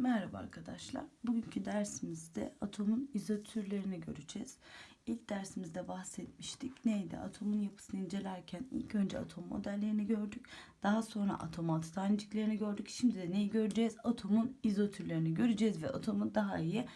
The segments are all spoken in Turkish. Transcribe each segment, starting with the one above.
Merhaba arkadaşlar. Bugünkü dersimizde atomun izotürlerini göreceğiz. İlk dersimizde bahsetmiştik. Neydi? Atomun yapısını incelerken ilk önce atom modellerini gördük. Daha sonra atom altı taneciklerini gördük. Şimdi de neyi göreceğiz? Atomun izotürlerini göreceğiz ve atomu daha iyi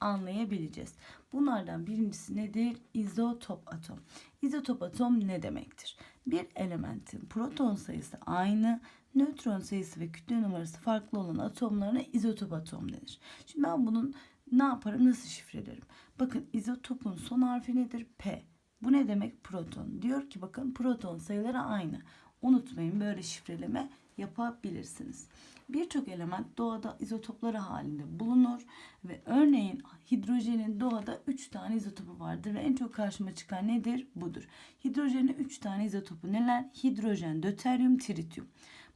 anlayabileceğiz. Bunlardan birincisi nedir? İzotop atom. İzotop atom ne demektir? Bir elementin proton sayısı aynı, nötron sayısı ve kütle numarası farklı olan atomlarına izotop atom denir. Şimdi ben bunun ne yaparım, nasıl şifrelerim? Bakın izotopun son harfi nedir? P. Bu ne demek? Proton. Diyor ki bakın proton sayıları aynı. Unutmayın böyle şifreleme yapabilirsiniz. Birçok element doğada izotopları halinde bulunur ve örneğin hidrojenin doğada 3 tane izotopu vardır ve en çok karşıma çıkan nedir? Budur. Hidrojenin 3 tane izotopu neler? Hidrojen, döteryum, trityum.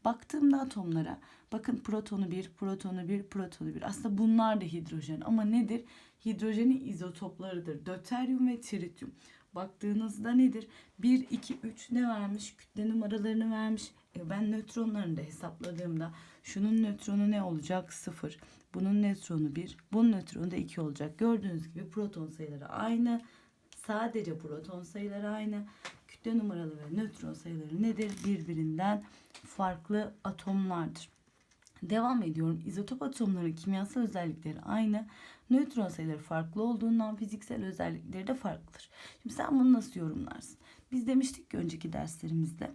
Baktığımda atomlara bakın protonu 1, protonu 1, protonu 1. Aslında bunlar da hidrojen ama nedir? Hidrojenin izotoplarıdır. Döteryum ve trityum. Baktığınızda nedir? 1, 2, 3 ne vermiş? Kütle numaralarını vermiş. E ben nötronlarını da hesapladığımda şunun nötronu ne olacak? 0. Bunun nötronu 1. Bunun nötronu da 2 olacak. Gördüğünüz gibi proton sayıları aynı. Sadece proton sayıları aynı. Kütle numaralı ve nötron sayıları nedir? Birbirinden farklı atomlardır. Devam ediyorum. İzotop atomların kimyasal özellikleri aynı. Nötron sayıları farklı olduğundan fiziksel özellikleri de farklıdır. Şimdi sen bunu nasıl yorumlarsın? Biz demiştik ki önceki derslerimizde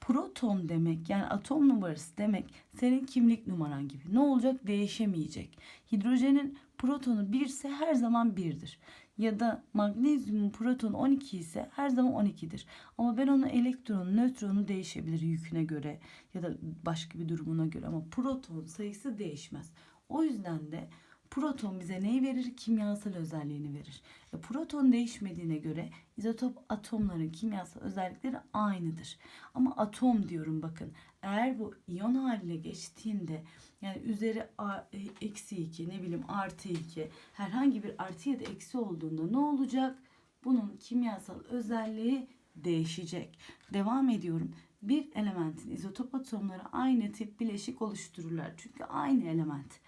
proton demek yani atom numarası demek senin kimlik numaran gibi. Ne olacak? Değişemeyecek. Hidrojenin protonu 1 ise her zaman 1'dir. Ya da magnezyumun protonu 12 ise her zaman 12'dir. Ama ben onun elektronu, nötronu değişebilir yüküne göre ya da başka bir durumuna göre ama proton sayısı değişmez. O yüzden de Proton bize neyi verir? Kimyasal özelliğini verir. E, proton değişmediğine göre izotop atomların kimyasal özellikleri aynıdır. Ama atom diyorum bakın. Eğer bu iyon haline geçtiğinde yani üzeri e, eksi 2 ne bileyim artı 2 herhangi bir artı ya da eksi olduğunda ne olacak? Bunun kimyasal özelliği değişecek. Devam ediyorum. Bir elementin izotop atomları aynı tip bileşik oluştururlar. Çünkü aynı element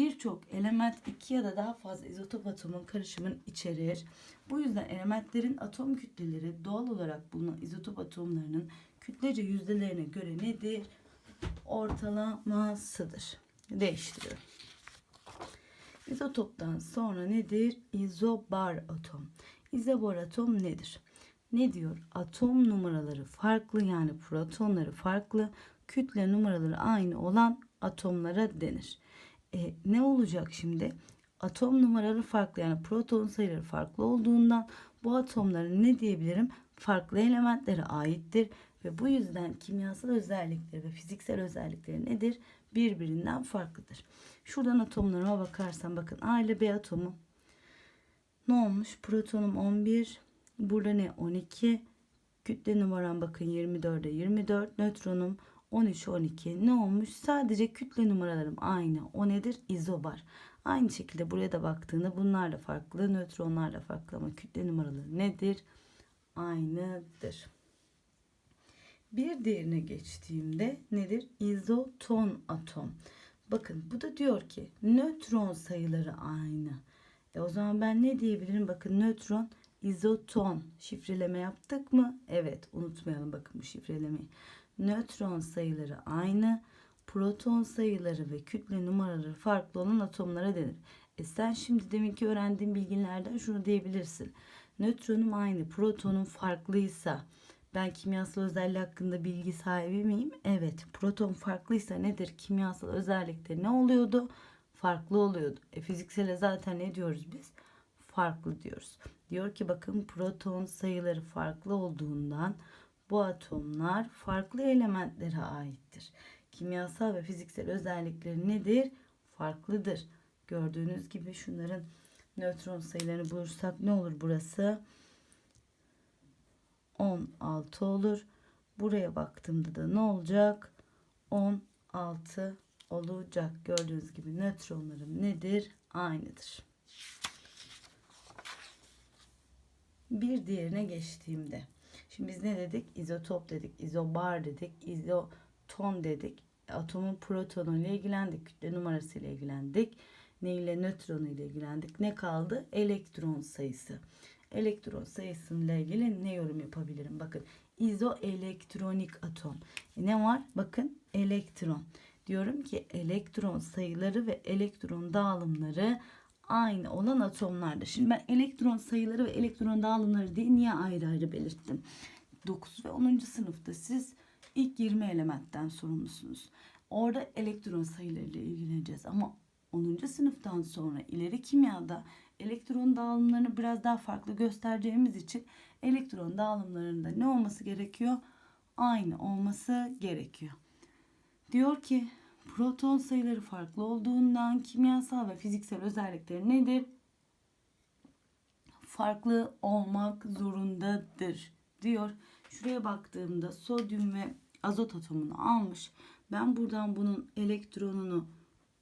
birçok element iki ya da daha fazla izotop atomun karışımını içerir. Bu yüzden elementlerin atom kütleleri doğal olarak bulunan izotop atomlarının kütlece yüzdelerine göre nedir? Ortalamasıdır. Değiştiriyorum. İzotoptan sonra nedir? İzobar atom. İzobar atom nedir? Ne diyor? Atom numaraları farklı yani protonları farklı, kütle numaraları aynı olan atomlara denir. E, ne olacak şimdi? Atom numaraları farklı yani proton sayıları farklı olduğundan bu atomların ne diyebilirim? Farklı elementlere aittir ve bu yüzden kimyasal özellikleri ve fiziksel özellikleri nedir? Birbirinden farklıdır. Şuradan atomlarıma bakarsam bakın A ile B atomu ne olmuş? Protonum 11, burada ne? 12, kütle numaram bakın 24'e 24, nötronum 13, 12 ne olmuş? Sadece kütle numaralarım aynı. O nedir? İzobar. Aynı şekilde buraya da baktığında bunlar da farklı, nötronlar da farklı ama kütle numaraları nedir? Aynıdır. Bir diğerine geçtiğimde nedir? İzoton atom. Bakın bu da diyor ki nötron sayıları aynı. E o zaman ben ne diyebilirim? Bakın nötron izoton şifreleme yaptık mı? Evet unutmayalım bakın bu şifrelemeyi nötron sayıları aynı, proton sayıları ve kütle numaraları farklı olan atomlara denir. E sen şimdi deminki öğrendiğin bilgilerden şunu diyebilirsin. Nötronum aynı, protonum farklıysa ben kimyasal özelliği hakkında bilgi sahibi miyim? Evet. Proton farklıysa nedir? Kimyasal özellikte ne oluyordu? Farklı oluyordu. E fiziksele zaten ne diyoruz biz? Farklı diyoruz. Diyor ki bakın proton sayıları farklı olduğundan bu atomlar farklı elementlere aittir. Kimyasal ve fiziksel özellikleri nedir? Farklıdır. Gördüğünüz gibi şunların nötron sayılarını bulursak ne olur burası? 16 olur. Buraya baktığımda da ne olacak? 16 olacak. Gördüğünüz gibi nötronlarım nedir? Aynıdır. Bir diğerine geçtiğimde Şimdi biz ne dedik? İzotop dedik, izobar dedik, izoton dedik. atomun protonu ile ilgilendik. Kütle numarası ile ilgilendik. Ne ile nötronu ile ilgilendik. Ne kaldı? Elektron sayısı. Elektron sayısıyla ilgili ne yorum yapabilirim? Bakın izoelektronik atom. E ne var? Bakın elektron. Diyorum ki elektron sayıları ve elektron dağılımları aynı olan atomlardır. Şimdi ben elektron sayıları ve elektron dağılımları diye niye ayrı ayrı belirttim? 9 ve 10. sınıfta siz ilk 20 elementten sorumlusunuz. Orada elektron sayılarıyla ilgileneceğiz ama 10. sınıftan sonra ileri kimyada elektron dağılımlarını biraz daha farklı göstereceğimiz için elektron dağılımlarında ne olması gerekiyor? Aynı olması gerekiyor. Diyor ki proton sayıları farklı olduğundan kimyasal ve fiziksel özellikleri nedir? Farklı olmak zorundadır diyor. Şuraya baktığımda sodyum ve azot atomunu almış. Ben buradan bunun elektronunu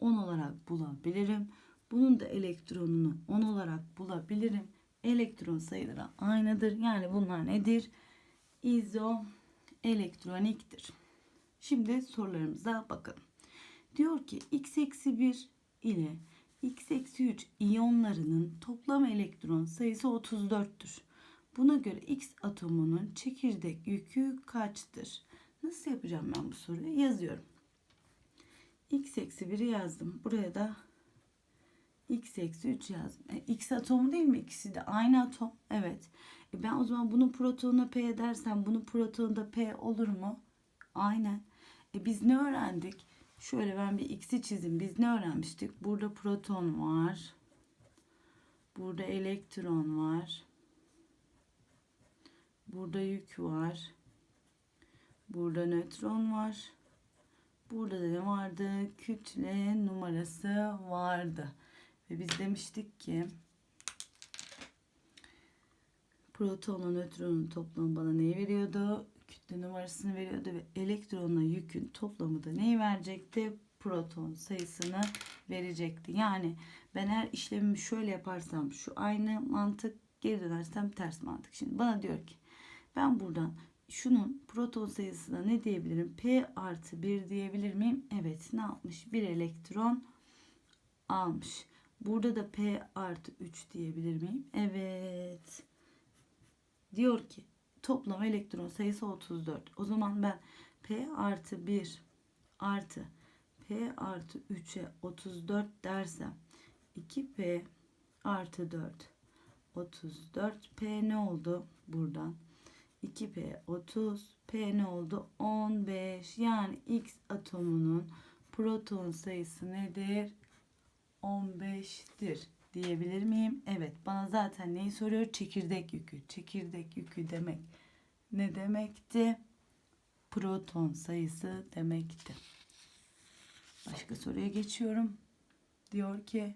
10 olarak bulabilirim. Bunun da elektronunu 10 olarak bulabilirim. Elektron sayıları aynıdır. Yani bunlar nedir? İzo elektroniktir. Şimdi sorularımıza bakalım. Diyor ki x eksi 1 ile x eksi 3 iyonlarının toplam elektron sayısı 34'tür. Buna göre x atomunun çekirdek yükü kaçtır? Nasıl yapacağım ben bu soruyu? Yazıyorum. x eksi 1'i yazdım. Buraya da x eksi 3 yazdım. E, x atomu değil mi? İkisi de aynı atom. Evet. E, ben o zaman bunun protonuna p dersem bunun protonunda p olur mu? Aynen. E, biz ne öğrendik? Şöyle ben bir x'i çizeyim. Biz ne öğrenmiştik? Burada proton var. Burada elektron var. Burada yük var. Burada nötron var. Burada da ne vardı? Kütle numarası vardı. Ve biz demiştik ki protonla nötronun toplamı bana neyi veriyordu? Kütle numarasını veriyordu ve elektronla yükün toplamı da neyi verecekti? Proton sayısını verecekti. Yani ben her işlemimi şöyle yaparsam şu aynı mantık geri dönersem ters mantık. Şimdi bana diyor ki ben buradan şunun proton sayısına ne diyebilirim? P artı 1 diyebilir miyim? Evet ne yapmış? Bir elektron almış. Burada da P artı 3 diyebilir miyim? Evet. Diyor ki toplam elektron sayısı 34. O zaman ben P artı 1 artı P artı 3'e 34 dersem 2P artı 4 34 P ne oldu buradan? 2P 30 P ne oldu? 15 yani X atomunun proton sayısı nedir? 15'tir diyebilir miyim? Evet bana zaten neyi soruyor? Çekirdek yükü. Çekirdek yükü demek ne demekti? Proton sayısı demekti. Başka soruya geçiyorum. Diyor ki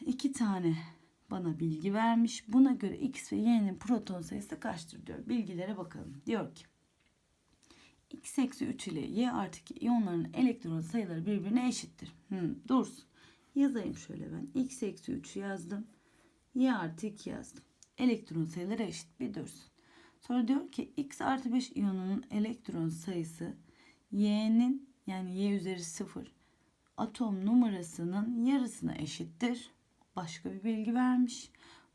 iki tane bana bilgi vermiş. Buna göre X ve Y'nin proton sayısı kaçtır diyor. Bilgilere bakalım. Diyor ki X eksi 3 ile Y artı 2 iyonların elektron sayıları birbirine eşittir. Hmm, dursun. Yazayım şöyle ben. X eksi 3 yazdım. Y artı 2 yazdım. Elektron sayıları eşit. Bir dursun. Sonra diyor ki X artı 5 iyonunun elektron sayısı Y'nin yani Y üzeri 0 atom numarasının yarısına eşittir. Başka bir bilgi vermiş.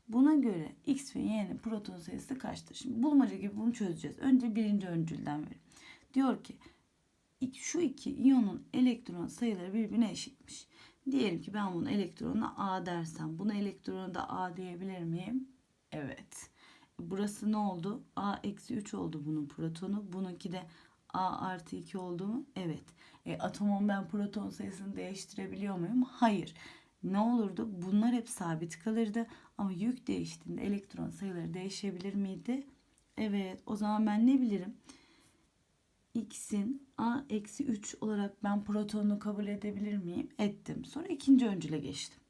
Buna göre X ve Y'nin proton sayısı kaçtır? Şimdi bulmaca gibi bunu çözeceğiz. Önce birinci öncülden verin. Diyor ki şu iki iyonun elektron sayıları birbirine eşitmiş. Diyelim ki ben bunun elektronuna A dersem buna elektronu da A diyebilir miyim? Evet. Burası ne oldu? A eksi 3 oldu bunun protonu. Bununki de A artı 2 oldu mu? Evet. E, atomun ben proton sayısını değiştirebiliyor muyum? Hayır. Ne olurdu? Bunlar hep sabit kalırdı. Ama yük değiştiğinde elektron sayıları değişebilir miydi? Evet. O zaman ben ne bilirim? X'in a eksi 3 olarak ben protonunu kabul edebilir miyim? Ettim. Sonra ikinci öncüle geçtim.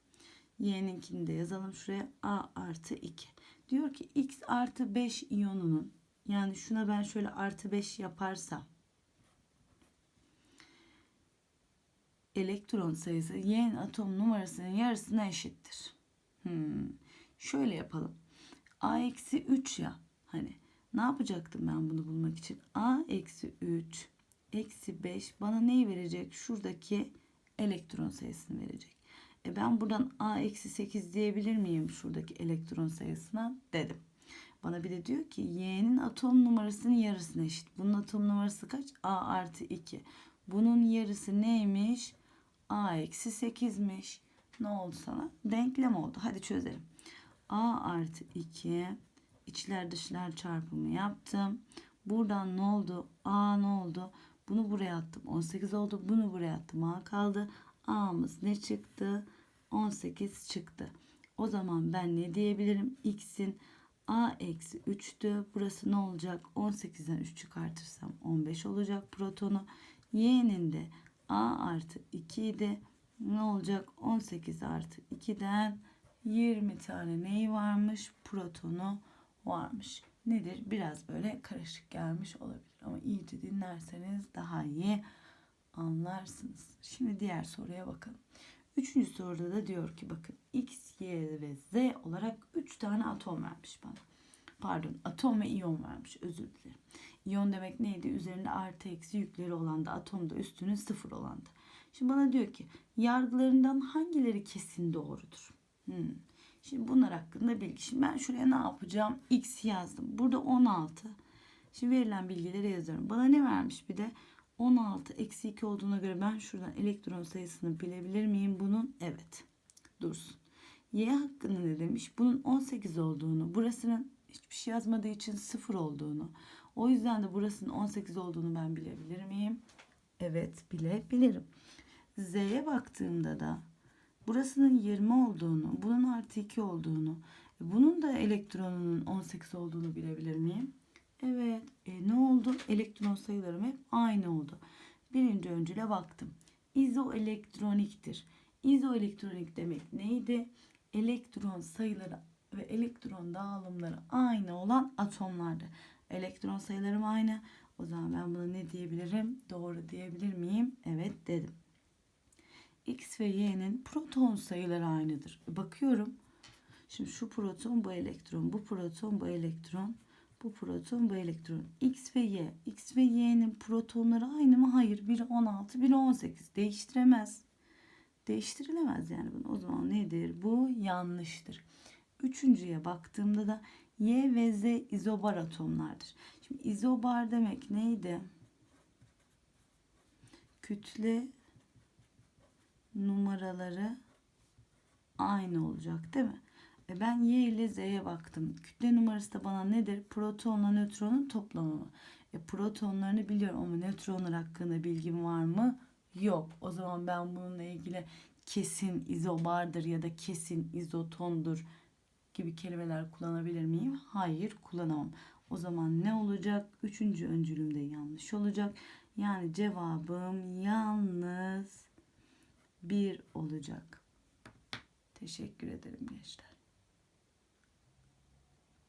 Y'ninkini de yazalım şuraya. a artı 2. Diyor ki x artı 5 iyonunun yani şuna ben şöyle artı 5 yaparsam elektron sayısı Y'nin atom numarasının yarısına eşittir. Hmm. Şöyle yapalım. A eksi 3 ya hani ne yapacaktım ben bunu bulmak için? A eksi 3 eksi 5 bana neyi verecek? Şuradaki elektron sayısını verecek. E ben buradan A eksi 8 diyebilir miyim şuradaki elektron sayısına? Dedim. Bana bir de diyor ki Y'nin atom numarasının yarısına eşit. Bunun atom numarası kaç? A artı 2. Bunun yarısı neymiş? A eksi 8'miş. Ne oldu sana? Denklem oldu. Hadi çözelim. A artı 2 içler dışlar çarpımı yaptım. Buradan ne oldu? A ne oldu? Bunu buraya attım. 18 oldu. Bunu buraya attım. A kaldı. A'mız ne çıktı? 18 çıktı. O zaman ben ne diyebilirim? X'in A eksi 3'tü. Burası ne olacak? 18'den 3 çıkartırsam 15 olacak protonu. Y'nin de A artı 2 idi. Ne olacak? 18 artı 2'den 20 tane neyi varmış? Protonu varmış. Nedir? Biraz böyle karışık gelmiş olabilir. Ama iyice dinlerseniz daha iyi anlarsınız. Şimdi diğer soruya bakalım. Üçüncü soruda da diyor ki bakın X, Y ve Z olarak 3 tane atom vermiş bana. Pardon atom ve iyon vermiş özür dilerim. İyon demek neydi? Üzerinde artı eksi yükleri olan da atomda üstünün sıfır olan da. Şimdi bana diyor ki yargılarından hangileri kesin doğrudur? Hmm. Şimdi bunlar hakkında bilgi. Şimdi ben şuraya ne yapacağım? X yazdım. Burada 16. Şimdi verilen bilgileri yazıyorum. Bana ne vermiş bir de? 16 eksi 2 olduğuna göre ben şuradan elektron sayısını bilebilir miyim bunun? Evet. Dursun. Y hakkında ne demiş? Bunun 18 olduğunu, burasının hiçbir şey yazmadığı için 0 olduğunu. O yüzden de burasının 18 olduğunu ben bilebilir miyim? Evet bilebilirim. Z'ye baktığımda da burasının 20 olduğunu, bunun artı 2 olduğunu, bunun da elektronunun 18 olduğunu bilebilir miyim? Evet. E, ne oldu? Elektron sayılarım hep aynı oldu. Birinci öncüle baktım. İzoelektroniktir. İzoelektronik demek neydi? Elektron sayıları ve elektron dağılımları aynı olan atomlardı. Elektron sayılarım aynı. O zaman ben buna ne diyebilirim? Doğru diyebilir miyim? Evet dedim. X ve Y'nin proton sayıları aynıdır. Bakıyorum. Şimdi şu proton bu elektron, bu proton bu elektron, bu proton bu elektron. X ve Y. X ve Y'nin protonları aynı mı? Hayır. Biri 16, biri 18. Değiştiremez. Değiştirilemez yani bunu. O zaman nedir? Bu yanlıştır. Üçüncüye baktığımda da Y ve Z izobar atomlardır. Şimdi izobar demek neydi? Kütle numaraları aynı olacak değil mi? E ben Y ile Z'ye baktım. Kütle numarası da bana nedir? Protonla nötronun toplamı. E protonlarını biliyorum ama nötronlar hakkında bilgim var mı? Yok. O zaman ben bununla ilgili kesin izobardır ya da kesin izotondur gibi kelimeler kullanabilir miyim? Hayır kullanamam. O zaman ne olacak? Üçüncü öncülümde yanlış olacak. Yani cevabım yalnız bir olacak. Teşekkür ederim gençler.